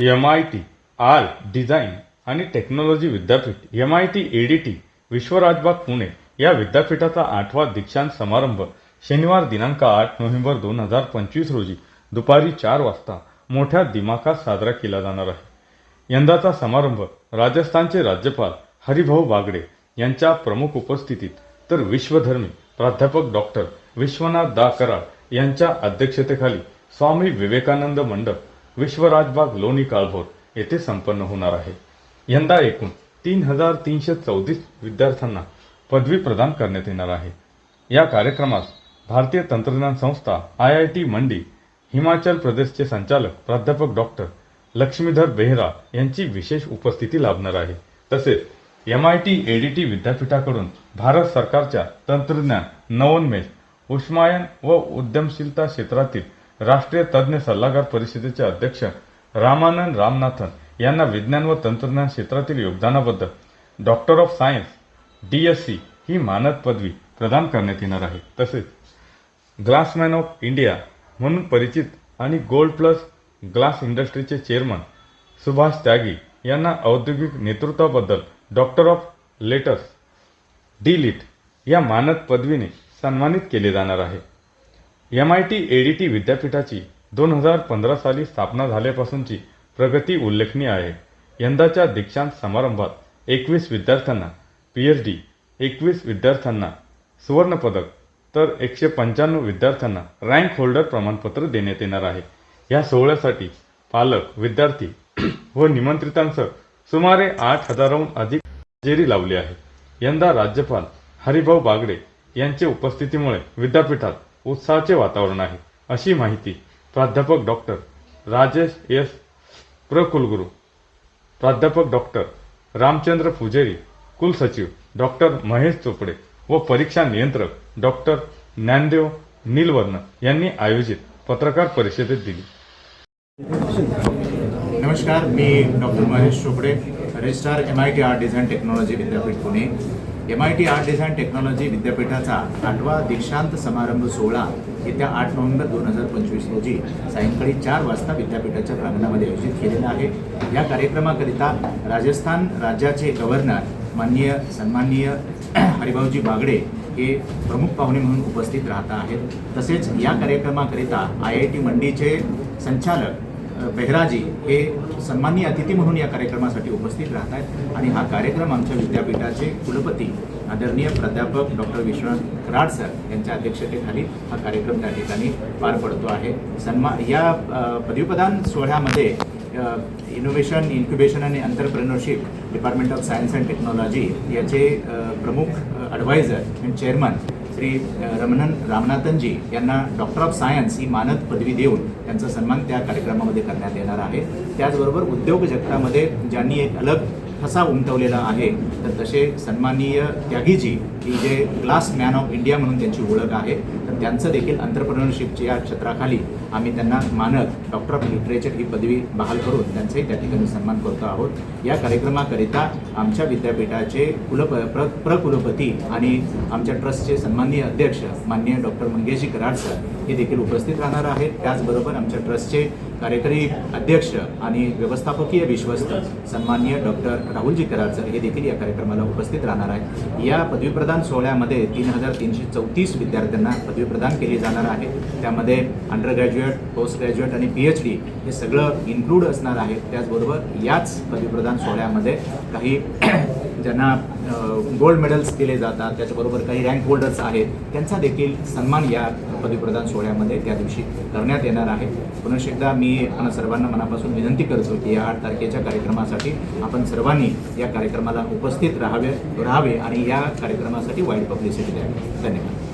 M I T art design आणि technology विद्यापीठ M I T A D T Vishwarajbaug Pune या विद्यापीठाचा आठवा दीक्षांत समारंभ शनिवार दिनांक आठ नोव्हेंबर दोन हजार पंचवीस रोजी दुपारी चार वाजता मोठ्या दिमाखात साजरा केला जाणार आहे. यंदाचा समारंभ राजस्थानचे राज्यपाल हरिभाऊ बागडे यांच्या प्रमुख उपस्थितीत तर विश्वधर्मी प्राध्यापक डॉक्टर विश्वनाथ दा कराड यांच्या अध्यक्षतेखाली स्वामी विवेकानंद मंडप विश्वराजबाग लोणी काळभोर येथे संपन्न होणार आहे. यंदा एकूण तीन हजार तीनशे चौतीस विद्यार्थ्यांना पदवी प्रदान करण्यात येणार आहे. या कार्यक्रमास भारतीय तंत्रज्ञान संस्था I I T Mandi Himachal प्रदेशचे संचालक प्राध्यापक डॉक्टर लक्ष्मीधर बेहरा यांची विशेष उपस्थिती लाभणार आहे. तसेच एम आय टी एडीटी विद्यापीठाकडून भारत सरकारच्या तंत्रज्ञान नवोन्मेष उष्मायन व उद्यमशीलता क्षेत्रातील राष्ट्रीय तज्ज्ञ सल्लागार परिषदेचे अध्यक्ष रामानंद रामनाथन यांना विज्ञान व तंत्रज्ञान क्षेत्रातील योगदानाबद्दल doctor of science D S C ही मानद पदवी प्रदान करण्यात येणार आहे. तसेच ग्लासमॅन ऑफ इंडिया म्हणून परिचित आणि गोल्ड प्लस ग्लास इंडस्ट्रीचे चेअरमन सुभाष त्यागी यांना औद्योगिक नेतृत्वाबद्दल doctor of letters D lit या मानद पदवीने सन्मानित केले जाणार आहे. M I T A D T विद्यापीठाची दोन हजार पंधरा साली स्थापना झाल्यापासूनची प्रगती उल्लेखनीय आहे. यंदाच्या दीक्षांत समारंभात एकवीस विद्यार्थ्यांना पी एच डी एकवीस विद्यार्थ्यांना सुवर्णपदक तर एकशे पंच्याण्णव विद्यार्थ्यांना रँक होल्डर प्रमाणपत्र देण्यात येणार आहे. या सोहळ्यासाठी पालक विद्यार्थी व निमंत्रितांसह सुमारे आठ हजाराहून अधिक हजेरी लावली आहे. यंदा राज्यपाल हरिभाऊ बागडे यांच्या उपस्थितीमुळे विद्यापीठात उत्साहाचे वातावरण आहे. अशी माहिती प्राध्यापक डॉक्टर राजेश एस. प्रकुलगुरू प्राध्यापक डॉक्टर रामचंद्र पुजेरी कुलसचिव डॉक्टर महेश चोपडे व परीक्षा नियंत्रक डॉक्टर ज्ञानदेव नीलवर्ण यांनी आयोजित पत्रकार परिषदेत दिली. नमस्कार मी doctor Mahesh Chopde registrar M I T art design technology विद्यापीठ Pune. M I T art design technology विद्यापीठाचा आठवा दीक्षांत समारंभ सोहळा येत्या आठ नोव्हेंबर दोन हजार पंचवीस रोजी सायंकाळी चार वाजता विद्यापीठाच्या प्रांगणामध्ये आयोजित केलेला आहे. या कार्यक्रमाकरिता राजस्थान राज्याचे गव्हर्नर माननीय सन्माननीय हरिभाऊजी बागडे हे प्रमुख पाहुणे म्हणून उपस्थित राहत आहेत. तसेच या कार्यक्रमाकरिता आय आय टी मंडीचे संचालक बेहराजी हे सन्माननीय अतिथी म्हणून या कार्यक्रमासाठी उपस्थित राहत आहेत आणि हा कार्यक्रम आमच्या विद्यापीठाचे कुलपती आदरणीय प्राध्यापक डॉक्टर विश्वनाथ कराड सर यांच्या अध्यक्षतेखाली हा कार्यक्रम त्या ठिकाणी पार पडतो आहे. सन्मा या पदवीप्रदान सोहळ्यामध्ये इनोव्हेशन इन्क्युबेशन आणि entrepreneurship department of science and technology याचे प्रमुख advisor and chairman Shri Ramanan Ramanathanji यांना डॉक्टर ऑफ सायन्स ही मानद पदवी देऊन त्यांचा सन्मान त्या कार्यक्रमामध्ये करण्यात येणार आहे. त्याचबरोबर उद्योग जगतामध्ये ज्यांनी एक अलग ठसा उमटवलेला आहे तर तसे सन्माननीय त्यागीजी की जे ग्लास मॅन ऑफ इंडिया म्हणून त्यांची ओळख आहे. त्यांचं देखील अंतरप्रनरशिपची या क्षेत्राखाली आम्ही त्यांना मानद डॉक्टर ऑफ लिटरेचर ही पदवी बहाल करून त्यांचाही त्या ठिकाणी सन्मान करतो आहोत. या कार्यक्रमाकरिता आमच्या विद्यापीठाचे कुलप प्र प्रकुलपती आणि आमच्या ट्रस्टचे सन्माननीय अध्यक्ष माननीय डॉक्टर मंगेशी कराड सर हे देखील उपस्थित राहणार आहेत. त्याचबरोबर आमच्या ट्रस्टचे कार्यकारी अध्यक्ष आणि व्यवस्थापकीय विश्वस्त सन्माननीय डॉक्टर राहुलजी कराडसर हे देखील या कार्यक्रमाला उपस्थित राहणार आहेत. या पदवीप्रदान सोहळ्यामध्ये तीन हजार तीनशे चौतीस विद्यार्थ्यांना पदवी प्रदान केली जाणार आहे. त्यामध्ये अंडर ग्रॅज्युएट पोस्ट ग्रॅज्युएट आणि पी एच डी हे सगळं इन्क्लूड असणार आहे त्याचबरोबर याच पदवीप्रदान सोहळ्यामध्ये काही ज्यांना गोल्ड मेडल्स दिले जातात. त्याच्याबरोबर काही रँक होल्डर्स आहेत. त्यांचा देखील सन्मान या पदवीप्रदान सोहळ्यामध्ये त्या दिवशी करण्यात येणार आहे. पुनश एकदा मी आपण सर्वांना मनापासून विनंती करतो की या आठ तारखेच्या कार्यक्रमासाठी आपण सर्वांनी या कार्यक्रमाला उपस्थित राहावे राहावे आणि या कार्यक्रमासाठी वाईट पब्लिसिटी द्यावी. धन्यवाद.